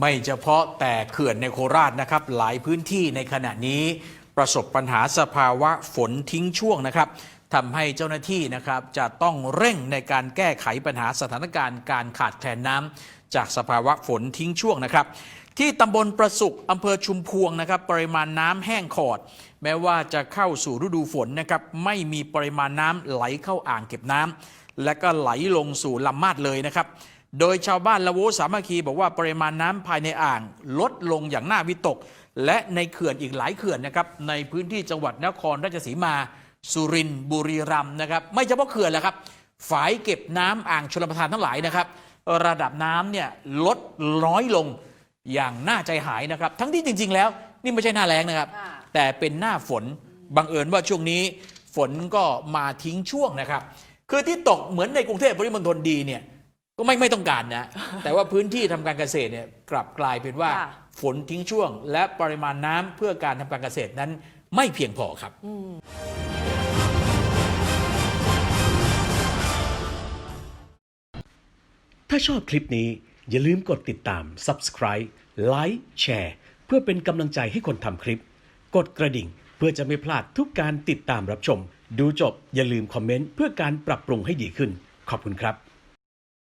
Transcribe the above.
ไม่เฉพาะแต่เขื่อนในโคราชนะครับ หลายพื้นที่ในขณะนี้ประสบปัญหาสภาวะฝนทิ้งช่วงนะครับทำให้เจ้าหน้าที่นะครับจะต้องเร่งในการแก้ไขปัญหาสถานการณ์การขาดแคลนน้ำจากสภาวะฝนทิ้งช่วงนะครับ ที่ตำบลประสุกอำเภอชุมพวงนะครับ ปริมาณน้ำแห้งขอด แม้ว่าจะเข้าสู่ฤดูฝนนะครับไม่มีปริมาณน้ำไหลเข้าอ่างเก็บน้ำและก็ไหลลงสู่ลำมาดเลยนะครับ โดยชาวบ้านละโวสามัคคีบอกว่าปริมาณน้ำภายในอ่างลดลงอย่างน่าวิตก และในเขื่อนอีกหลายเขื่อนนะครับในพื้นที่จังหวัดนครราชสีมา สุรินทร์บุรีรัมย์นะครับ ไม่เฉพาะเขื่อนแหละครับฝายเก็บน้ำอ่างชลประทานทั้งหลายนะครับ ระดับน้ำเนี่ยลดน้อยลงอย่างน่าใจหายนะครับ ทั้งที่จริง ๆ แล้ว นี่ไม่ใช่หน้าแล้งนะครับค่ะแต่เป็นหน้าฝนบังเอิญว่าช่วงนี้ฝนก็มาทิ้งช่วงนะครับ คือที่ตกเหมือนในกรุงเทพปริมณฑลดีเนี่ย ก็ไม่ไม่ต้องการนะ แต่ว่าพื้นที่ทำการเกษตรเนี่ยกลับกลายเป็นว่าค่ะ ฝนทิ้งช่วง และปริมาณน้ำเพื่อการทำการเกษตรนั้นไม่เพียงพอครับ ถ้าชอบคลิปนี้อย่าลืมกดติดตาม subscribe like แชร์เพื่อเป็นกำลังใจให้คนทำคลิป กดกระดิ่งเพื่อจะไม่พลาดทุกการติดตามรับชม ดูจบอย่าลืมคอมเมนต์เพื่อการปรับปรุงให้ดีขึ้น ขอบคุณครับ